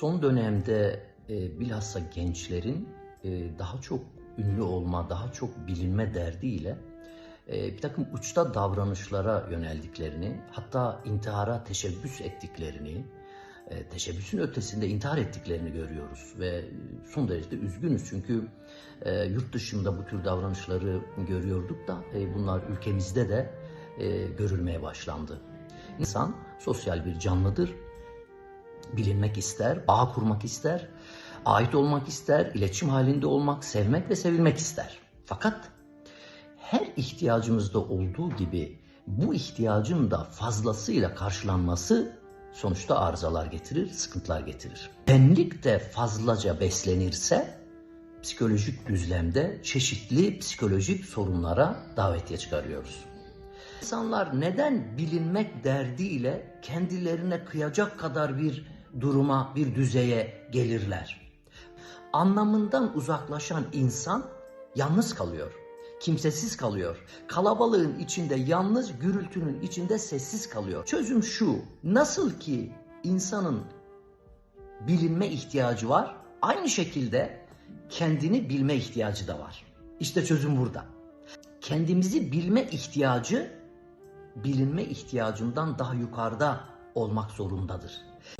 son dönemde e, bilhassa gençlerin e, daha çok ünlü olma, daha çok bilinme derdiyle e, bir takım uçta davranışlara yöneldiklerini, hatta intihara teşebbüs ettiklerini, e, teşebbüsün ötesinde intihar ettiklerini görüyoruz ve son derece üzgünüz çünkü e, yurt dışında bu tür davranışları görüyorduk da e, bunlar ülkemizde de e, görülmeye başlandı. İnsan sosyal bir canlıdır bilinmek ister, bağ kurmak ister, ait olmak ister, iletişim halinde olmak, sevmek ve sevilmek ister. Fakat her ihtiyacımızda olduğu gibi bu ihtiyacın da fazlasıyla karşılanması sonuçta arızalar getirir, sıkıntılar getirir. Benlik de fazlaca beslenirse psikolojik düzlemde çeşitli psikolojik sorunlara davetiye çıkarıyoruz. İnsanlar neden bilinmek derdiyle kendilerine kıyacak kadar bir duruma, bir düzeye gelirler? Anlamından uzaklaşan insan yalnız kalıyor. Kimsesiz kalıyor. Kalabalığın içinde yalnız, gürültünün içinde sessiz kalıyor. Çözüm şu. Nasıl ki insanın bilinme ihtiyacı var, aynı şekilde kendini bilme ihtiyacı da var. İşte çözüm burada. Kendimizi bilme ihtiyacı bilinme ihtiyacından daha yukarıda olmak zorundadır.